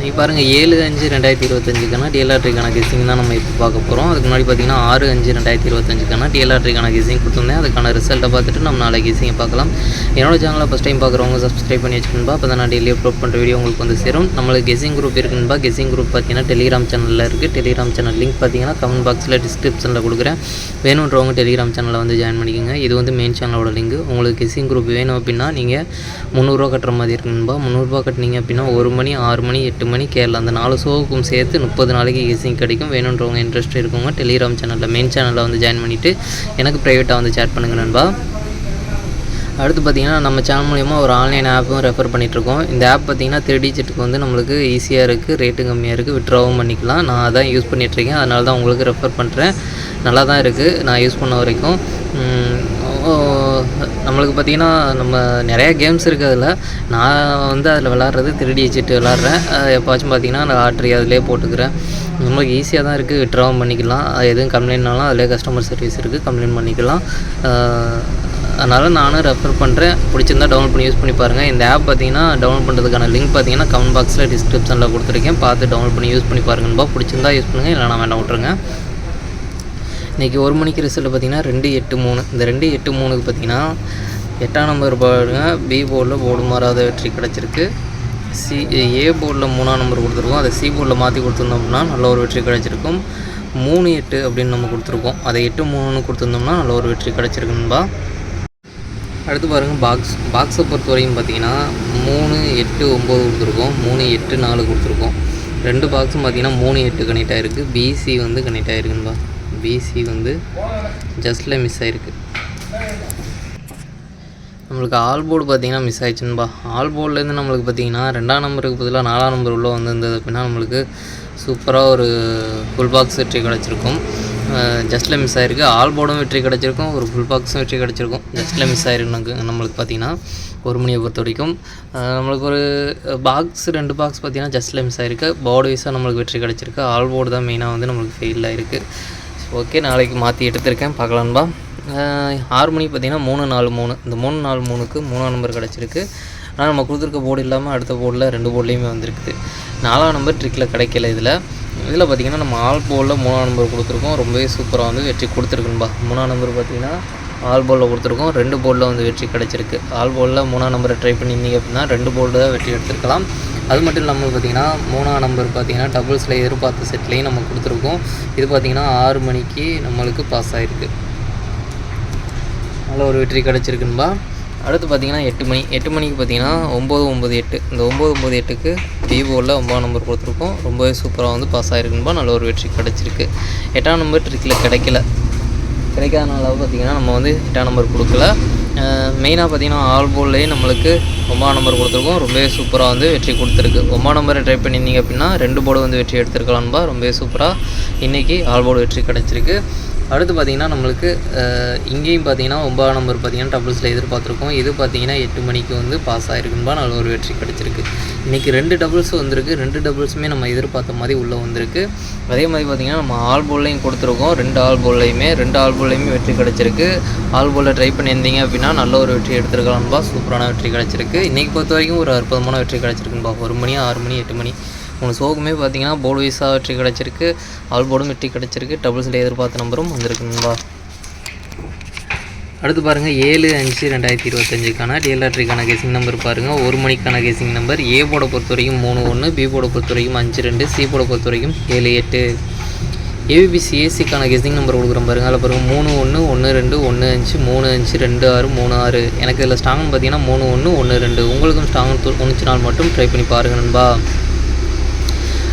நீங்கள் பாருங்கள் ஏழு அஞ்சு ரெண்டாயிரத்தி இருபத்தஞ்சுக்கான டிஎல்ஆர்டிக்கான கெஸிங் தான் நம்ம இப்போ பார்க்க போகிறோம் அதுக்கு முன்னாடி பார்த்தீங்கன்னா ஆறு அஞ்சு ரெண்டாயிரத்தி இருபத்தஞ்சுக்கான டிஎல்ஆர்டிக்கான கெஸிங் கொடுத்துருந்தேன். அதுக்கான ரிசல்ட்டை பார்த்துட்டு நம்ம நாளை கெஸிங்கை பார்க்கலாம். என்னோட சேனலை ஃபஸ்ட் டைம் பார்க்குறவங்க சப்ஸ்கிரைப் பண்ணி வச்சுக்கணும்பா. அப்போ தான் நான் டெய்லி அப்லோட் பண்ணுற வீடியோ உங்களுக்கு வந்து சேரும். நம்மளுக்கு கெஸிங் குரூப் இருக்குன்பா. கெஸிங் குரூப் பார்த்தீங்கன்னா டெலிகிராம் சேனலில் இருக்குது டெலிகிராம் சேனல் லிங்க் பார்த்தீங்கன்னா கமெண்ட் பாக்ஸில் டிஸ்கிரிப்ஷனில் கொடுக்குறேன். வேணுன்றவங்க டெலிகிராம் சேனலில் வந்து ஜாயின் பண்ணிக்கோங்க. இது வந்து மெயின் சேனலோட லிங்க் உங்களுக்கு கெஸிங் குரூப் வேணும் அப்படின்னா நீங்கள் முந்நூறுரூவா கட்டுற மாதிரி இருக்குன்பா முந்நூறுரூவா கட்டினீங்க அப்படின்னா ஒரு மணி ஆறு மணி எட்டு மணி கேரளா. அந்த நாலு ஷோவுக்கும் சேர்த்து முப்பது நாளைக்கு ஈஸிங் கிடைக்கும். வேணுன்றவங்க இன்ட்ரெஸ்ட் இருக்கவங்க டெலிகிராம் சேனலில் மெயின் சேனலில் வந்து ஜாயின் பண்ணிவிட்டு எனக்கு ப்ரைவேட்டாக வந்து சேட் பண்ணுங்க நண்பா. அடுத்து பார்த்திங்கன்னா நம்ம சேனல் மூலிமா ஒரு ஆன்லைன் ஆப்பும் ரெஃபர் பண்ணிகிட்ருக்கோம் இந்த ஆப் பார்த்திங்கன்னா த்ரீ டிஜிட்டுக்கு வந்து நம்மளுக்கு ஈஸியாக இருக்குது ரேட்டு கம்மியாக இருக்குது விட்ராவும் பண்ணிக்கலாம். நான் அதான் யூஸ் பண்ணிகிட்ருக்கேன் அதனால தான் உங்களுக்கு ரெஃபர் பண்ணுறேன் நல்லா தான் இருக்குது நான் யூஸ் பண்ண வரைக்கும். நம்மளுக்கு பார்த்திங்கன்னா நம்ம நிறையா கேம்ஸ் இருக்குது அதில். நான் வந்து அதில் விளாட்றது திருடி வச்சுட்டு விளாட்றேன். எப்போச்சும் பார்த்திங்கன்னா நான் ஆட்ரி அதிலே போட்டுக்கிறேன். நம்மளுக்கு ஈஸியாக தான் இருக்குது விட்ராவும் பண்ணிக்கலாம். எதுவும் கம்ப்ளைண்ட்னாலும் அதிலே கஸ்டமர் சர்வீஸ் இருக்குது கம்ப்ளைண்ட் பண்ணிக்கலாம். அதனால் நானும் ரெஃபர் பண்ணுறேன் பிடிச்சிருந்தா டவுன்லோட் பண்ணி யூஸ் பண்ணி பாருங்கள் இந்த ஆப் பார்த்தீங்கன்னா டவுன்லோட் பண்ணுறதுக்கான லிங்க் பார்த்தீங்கன்னா கமெண்ட் பாக்ஸில் டிஸ்கிரிப்ஷனில் கொடுத்துருக்கேன். பார்த்து டவுன்லோட் பண்ணி யூஸ் பண்ணி பாருங்கன்பா பிடிச்சிருந்தா யூஸ் பண்ணுங்கள் இல்லைனா வேண்டாம் விட்ருங்க இன்றைக்கி ஒரு மணிக்கு ரிசல்ட் பார்த்திங்கன்னா ரெண்டு எட்டு மூணு. இந்த ரெண்டு எட்டு மூணுக்கு பார்த்திங்கன்னா எட்டாம் நம்பர் பாருங்க. பி போர்டில் போர்டு மாறாத வெற்றி கிடச்சிருக்கு. சி ஏ போர்டில் மூணாம் நம்பர் கொடுத்துருக்கோம். அதை சி போர்டில் மாற்றி கொடுத்துருந்தோம் அப்படின்னா நல்ல ஒரு வெற்றி கிடச்சிருக்கும். மூணு எட்டு அப்படின்னு நம்ம கொடுத்துருக்கோம். அதை எட்டு மூணுன்னு கொடுத்துருந்தோம்னா நல்ல ஒரு வெற்றி கிடச்சிருக்குன்பா அடுத்து பாருங்கள் பாக்ஸ் பாக்ஸை பொறுத்த வரைக்கும் பார்த்தீங்கன்னா மூணு எட்டு ஒம்பது கொடுத்துருக்கோம். மூணு எட்டு நாலு கொடுத்துருக்கோம். ரெண்டு பாக்ஸும் பார்த்தீங்கன்னா மூணு எட்டு கனெக்ட் ஆகிருக்கு பிசி வந்து கனெக்ட் ஆகிருக்குன்பா பிசி வந்து ஜஸ்ட்டில் மிஸ் ஆகிருக்கு நம்மளுக்கு ஆல் போர்டு பார்த்தீங்கன்னா மிஸ் ஆயிடுச்சுன்பா ஆல் போர்ட்லேருந்து நம்மளுக்கு பார்த்தீங்கன்னா ரெண்டாம் நம்பருக்கு பதிலாக நாலாம் நம்பர் உள்ளே வந்திருந்தது அப்படின்னா நம்மளுக்கு சூப்பராக ஒரு ஃபுல் பாக்ஸ் வெற்றி கிடச்சிருக்கும். ஜஸ்ட்டில் மிஸ் ஆகிருக்கு ஆல் போர்டும் வெற்றி கிடச்சிருக்கும். ஒரு ஃபுல் பாக்ஸும் வெற்றி கிடச்சிருக்கும். ஜஸ்ட்டில் மிஸ் ஆகிருக்கு நம்மளுக்கு பார்த்தீங்கன்னா ஒரு மணியை பொறுத்த வரைக்கும். நம்மளுக்கு ஒரு பாக்ஸ் ரெண்டு பாக்ஸ் பார்த்தீங்கன்னா ஜஸ்ட்டில் மிஸ் ஆகிருக்கு போர்டு வைஸாக நம்மளுக்கு வெற்றி கிடச்சிருக்கு. ஆல் போர்டு தான் மெயினாக வந்து நம்மளுக்கு ஃபெயில் ஆகிருக்கு ஓகே நாளைக்கு மாற்றி எடுத்திருக்கேன். பார்க்கலான்பா ஆறு மணிக்கு பார்த்தீங்கன்னா மூணு நாலு மூணு. இந்த மூணு நாலு மூணுக்கு மூணாம் நம்பர் கிடச்சிருக்கு. ஆனால் நம்ம கொடுத்துருக்க போர்டு இல்லாமல் அடுத்த போர்டில் ரெண்டு போர்ட்லேயுமே வந்திருக்குது. நாலாம் நம்பர் ட்ரிக்கில் கிடைக்கல இதில். இதில் பார்த்திங்கன்னா நம்ம ஆல் போலில் மூணாம் நம்பர் கொடுத்துருக்கோம். ரொம்பவே சூப்பராக வந்து வெற்றி கொடுத்துருக்குன்பா மூணாம் நம்பர் பார்த்திங்கன்னா ஆல் போலில் கொடுத்துருக்கோம். ரெண்டு போர்டில் வந்து வெற்றி கிடச்சிருக்கு. ஆல் போலில் மூணாம் நம்பரை ட்ரை பண்ணியிருந்தீங்க அப்படின்னா ரெண்டு போர்டில் தான் வெற்றி எடுத்துருக்கலாம். அது மட்டும் இல்லாமல் பார்த்திங்கன்னா மூணாம் நம்பர் பார்த்திங்கன்னா டபுள்ஸில் எதிர்பார்த்த செட்லேயும் நம்ம கொடுத்துருக்கோம். இது பார்த்திங்கன்னா ஆறு மணிக்கு நம்மளுக்கு பாஸ் ஆகிருக்கு நல்ல ஒரு வெற்றி கிடச்சிருக்குன்பா. அடுத்து பார்த்திங்கன்னா எட்டு மணி எட்டு மணிக்கு பார்த்திங்கன்னா ஒம்பது ஒம்பது எட்டு. இந்த ஒம்பது ஒம்பது எட்டுக்கு விவோவில் ஒம்பதாம் நம்பர் கொடுத்துருக்கோம். ரொம்பவே சூப்பராக வந்து பாஸ் ஆகிருக்குன்பா நல்ல ஒரு வெற்றி கிடச்சிருக்கு. எட்டாம் நம்பர் ட்ரிக்கில் கிடைக்கல. கிடைக்காதனால பார்த்திங்கன்னா நம்ம வந்து எட்டாம் நம்பர் கொடுக்கல. மெயினாக பார்த்திங்கன்னா ஆல் போல்லேயே நம்மளுக்கு ஒம்பா நம்பர் கொடுத்துருக்கோம். ரொம்பவே சூப்பராக வந்து வெற்றி கொடுத்துருக்கு. ஒம்பா நம்பரை ட்ரை பண்ணியிருந்தீங்க அப்படின்னா ரெண்டு போர்டு வந்து வெற்றி எடுத்துருக்கலாம்பா ரொம்பவே சூப்பராக இன்றைக்கி ஆல் போர்டு வெற்றி கிடச்சிருக்கு. அடுத்து பார்த்திங்கன்னா நம்மளுக்கு இங்கேயும் பார்த்தீங்கன்னா ஒன்பதாம் நம்பர் பார்த்திங்கன்னா டபுள்ஸில் எதிர்பார்த்துருக்கோம். இது பார்த்திங்கன்னா எட்டு மணிக்கு வந்து பாஸ் ஆகிருக்குன்பா நல்ல ஒரு வெற்றி கிடச்சிருக்கு. இன்றைக்கி ரெண்டு டபுள்ஸ் வந்திருக்கு. ரெண்டு டபுள்ஸுமே நம்ம எதிர்பார்த்த மாதிரி உள்ளே வந்திருக்கு. அதே மாதிரி பார்த்திங்கன்னா நம்ம ஆல் போல்லையும் கொடுத்துருக்கோம். ரெண்டு ஆல் போல்லையுமே ரெண்டு ஆல் போல்லையுமே வெற்றி கிடச்சிருக்கு. ஆல் போலில் ட்ரை பண்ணியிருந்தீங்க அப்படின்னா நல்ல ஒரு வெற்றி எடுத்துருக்கலாம்பா. சூப்பரான வெற்றி கிடச்சிருக்கு. இன்றைக்கி பொறுத்த வரைக்கும் ஒரு அற்புதமான வெற்றி கிடச்சிருக்குன்பா ஒரு மணி ஆறு மணி எட்டு மணி மூணு ஷோக்குமே பார்த்தீங்கன்னா போர்டு வைஸாக வெற்றி கிடச்சிருக்கு. ஆல் போர்டும் வெற்றி கிடச்சிருக்கு. டபுள்ஸில் எதிர்பார்த்த நம்பரும் வந்திருக்குங்களா அடுத்து பாருங்கள் ஏழு அஞ்சு ரெண்டாயிரத்தி இருபத்தஞ்சுக்கான டிஎல்ஆர்ட்ரிக்கான கேசிங் நம்பர் பாருங்கள் ஒரு மணிக்கான கேசிங் நம்பர் ஏ போட பொறுத்த வரைக்கும் மூணு ஒன்று பி போட பொறுத்த வரைக்கும் அஞ்சு ரெண்டு சி போட பொறுத்த வரைக்கும் ஏழு எட்டு. ஏபிபிசி ஏசிக்கான கெஸ்டிங் நம்பர் கொடுக்குறோம் பாருங்கள் அதில் பாருங்கள் மூணு ஒன்று ஒன்று ரெண்டு ஒன்று அஞ்சு மூணு அஞ்சு ரெண்டு ஆறு மூணு ஆறு. எனக்கு இதில் ஸ்ட்ராங்னு பார்த்தீங்கன்னா மூணு ஒன்று ஒன்று ரெண்டு. உங்களுக்கும் ஸ்ட்ராங் தொண்ணூற்றி மட்டும் ட்ரை பண்ணி பாருங்கள் நண்பா.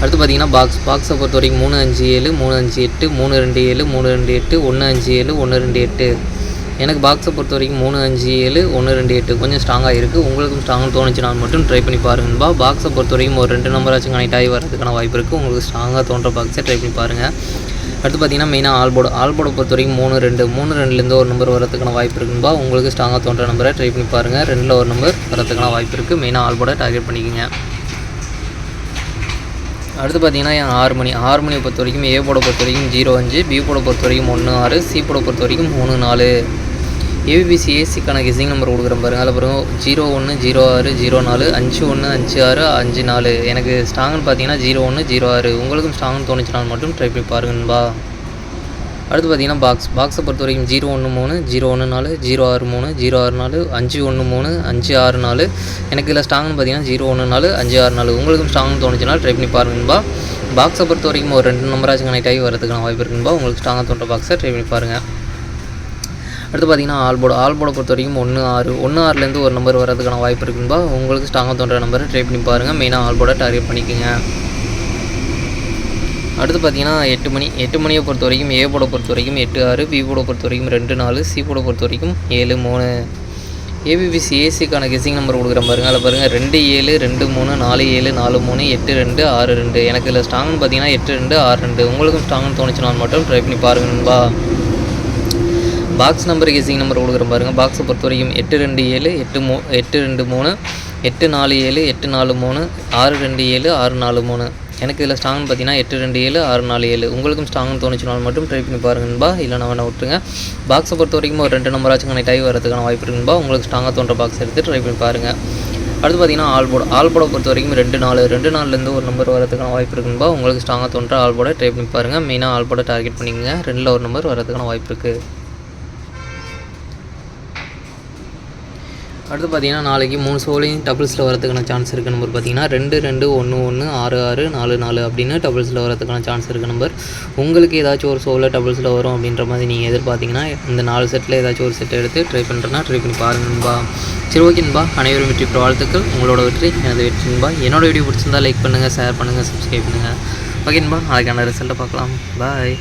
அடுத்து பார்த்தீங்கன்னா பாக்ஸ் பாக்ஸை பொறுத்த வரைக்கும் மூணு அஞ்சு ஏழு மூணு அஞ்சு எட்டு மூணு ரெண்டு ஏழு மூணு ரெண்டு எட்டு ஒன்று அஞ்சு ஏழு ஒன்று ரெண்டு எட்டு. எனக்கு பாக்ஸை பொறுத்த வரைக்கும் மூணு அஞ்சு ஏழு ஒன்று ரெண்டு எட்டு கொஞ்சம் ஸ்ட்ராங்காக இருக்குது உங்களுக்கும் தோணுச்சு நான் மட்டும் ட்ரை பண்ணி பாருங்கன்பா பாக்ஸை பொறுத்த வரைக்கும் ஒரு ரெண்டு நம்பராச்சும் கனெக்ட் ஆகி வரதுக்கான வாய்ப்பு இருக்குது உங்களுக்கு ஸ்ட்ராங்காக தோன்ற பாக்ஸை ட்ரை பண்ணி பாருங்கள் அடுத்து பார்த்தீங்கன்னா மெயினாக ஆல்போர்டு ஆல்போர்டை பொறுத்த வரைக்கும் மூணு ரெண்டு மூணு ரெண்டுலேருந்து ஒரு நம்பர் வரதுக்கான வாய்ப்பு இருக்குன்பா உங்களுக்கு ஸ்ட்ராங்காக தோன்ற நம்பரை ட்ரை பண்ணி பாருங்கள் ரெண்டில் ஒரு நம்பர் வரதுக்கான வாய்ப்பு இருக்குது மெயினாக ஆல்போர்டை டார்கெட் பண்ணிக்கோங்க. அடுத்து பார்த்தீங்கன்னா என் ஆறு மணி ஆறு மணியை பொறுத்த வரைக்கும் ஏ போட பொறுத்த வரைக்கும் ஜீரோ அஞ்சு பி போட பொறுத்த வரைக்கும் ஒன்று ஆறு சி போட பொறுத்த வரைக்கும் மூணு நாலு. ஏபிபிசி ஏசிக்கான கெஸிங் நம்பர் கொடுக்குறேன் பாருங்கள் அதில் பாருங்க ஜீரோ ஒன்று ஜீரோ ஆறு ஜீரோ நாலு அஞ்சு ஒன்று அஞ்சு ஆறு அஞ்சு நாலு. எனக்கு ஸ்ட்ராங்குன்னு பார்த்தீங்கன்னா ஜீரோ ஒன்று ஜீரோ ஆறு. உங்களுக்கும் ஸ்ட்ராங்னு தோணுச்சுனால் மட்டும் ட்ரை பண்ணி பாருங்கன்பா அடுத்து பார்த்தீங்கன்னா பாக்ஸ் பாக்ஸை பொறுத்த வரைக்கும் ஜீரோ ஒன்று மூணு ஜீரோ ஒன்று நாலு ஜீரோ ஆறு மூணு ஜீரோ ஆறு நாலு அஞ்சு ஒன்று மூணு அஞ்சு ஆறு நாலு. எனக்கு இதில் ஸ்ட்ராங்னு பார்த்தீங்கன்னா ஜீரோ ஒன்று நாலு அஞ்சு ஆறு நாலு. உங்களுக்கும் ஸ்ட்ராங்னு தோணுச்சுன்னா ட்ரை பண்ணி பாருங்கன்பா பாக்ஸை பொறுத்த வரைக்கும் ஒரு ரெண்டு நம்பராச்சும் கனெக்ட் ஆகி வரதுக்கான வாய்ப்பு இருக்குன்பா உங்களுக்கு ஸ்ட்ராங்காக தோன்ற பாக்ஸை ட்ரை பண்ணி பாருங்கள் அடுத்து பார்த்தீங்கன்னா ஆல் போர்டு ஆல் போர்டை பொறுத்த வரைக்கும் ஒன்று ஆறு. ஒன்று ஆறுலேருந்து ஒரு நம்பர் வரதுக்கான வாய்ப்பு இருக்குன்பா உங்களுக்கு ஸ்ட்ராங்காக தோன்ற நம்பரை ட்ரை பண்ணி பாருங்கள் மெயினாக ஆல் போர்டை டார்கெட் பண்ணிக்கோங்க. அடுத்து பார்த்தீங்கன்னா எட்டு மணி எட்டு மணியை பொறுத்த வரைக்கும் ஏ போட பொறுத்த வரைக்கும் எட்டு ஆறு பி போட பொறுத்த வரைக்கும் ரெண்டு நாலு சி போட பொறுத்த வரைக்கும் ஏழு மூணு. ஏபிபிசி ஏசிக்கான கெஸிங் நம்பர் கொடுக்குறேன் பாருங்கள் அதில் பாருங்கள் ரெண்டு ஏழு ரெண்டு மூணு நாலு ஏழு நாலு மூணு எட்டு ரெண்டு ஆறு ரெண்டு. எனக்கு இதில் ஸ்ட்ராங்னு பார்த்தீங்கன்னா எட்டு ரெண்டு ஆறு ரெண்டு. உங்களுக்கும் ஸ்ட்ராங்னு தோணுச்சுனால் மட்டும் ட்ரை பண்ணி பாருங்கன்பா பாக்ஸ் நம்பர் கெஸிங் நம்பர் கொடுக்குறேன் பாருங்கள் பாக்ஸை பொறுத்த வரைக்கும் எட்டு ரெண்டு ஏழு எட்டு மூ எட்டு ரெண்டு மூணு எட்டு நாலு ஏழு எட்டு நாலு மூணு ஆறு ரெண்டு ஏழு ஆறு நாலு மூணு. எனக்கு இதில் ஸ்ட்ராங்னு பார்த்தீங்கன்னா எட்டு ரெண்டு ஏழு ஆறு நாலு ஏழு. உங்களுக்கும் ஸ்ட்ராங்னு தோணுச்சுனால் மட்டும் ட்ரை பண்ணி பாருங்கன்பா நான் வேணா விட்டுருங்க. பாக்ஸை பொறுத்த வரைக்கும் ஒரு ரெண்டு நம்பராச்சும் கனெக்ட் ஆகி வரதுக்கான வாய்ப்பு இருக்குன்பா உங்களுக்கு ஸ்ட்ராங்காக தோன்ற பாக்ஸ் எடுத்து ட்ரை பண்ணி பாருங்கள் அடுத்து பார்த்தீங்கன்னா ஆல் போர்டு பொறுத்த வரைக்கும் ரெண்டு நாலு ரெண்டு நாலுலேருந்து ஒரு நம்பர் வரதுக்கான வாய்ப்பு இருக்குன்பா உங்களுக்கு ஸ்ட்ராங்காக தோன்ற ஆல் ட்ரை பண்ணி பாருங்கள் மெயினாக ஆல் டார்கெட் பண்ணிக்கங்க. ரெண்டில் ஒரு நம்பர் வரதுக்கான வாய்ப்பு இருக்குது அடுத்து பார்த்தீங்கன்னா நாளைக்கு மூணு சோலையும் டபுள்ஸில் வரதுக்கான சான்ஸ் இருக்குது நம்பர் பார்த்தீங்கன்னா ரெண்டு ரெண்டு ஒன்று ஒன்று ஆறு ஆறு நாலு நாலு அப்படின்னு டபுள்ஸில் வரதுக்கான சான்ஸ் இருக்குது நம்பர் உங்களுக்கு ஏதாச்சும் ஒரு சோலில் டபுள்ஸில் வரும் அப்படின்ற மாதிரி நீங்கள் எதிர்பார்த்தீங்கன்னா இந்த நாலு செட்டில் ஏதாச்சும் ஒரு செட் எடுத்து ட்ரை பண்ணுறேன்னா ட்ரை பண்ணி பாருங்கன்பா சரி ஓகேன்பா அனைவரும் வெற்றி பெற வாழ்த்துக்கள். உங்களோட வெற்றி எனது வெற்றின்பா என்னோட வீடியோ பிடிச்சிருந்தா லைக் பண்ணுங்கள் ஷேர் பண்ணுங்கள் சப்ஸ்கிரைப் பண்ணுங்கள் ஓகேன்பா அதுக்கான ரிசல்ட்டை பார்க்கலாம். பாய்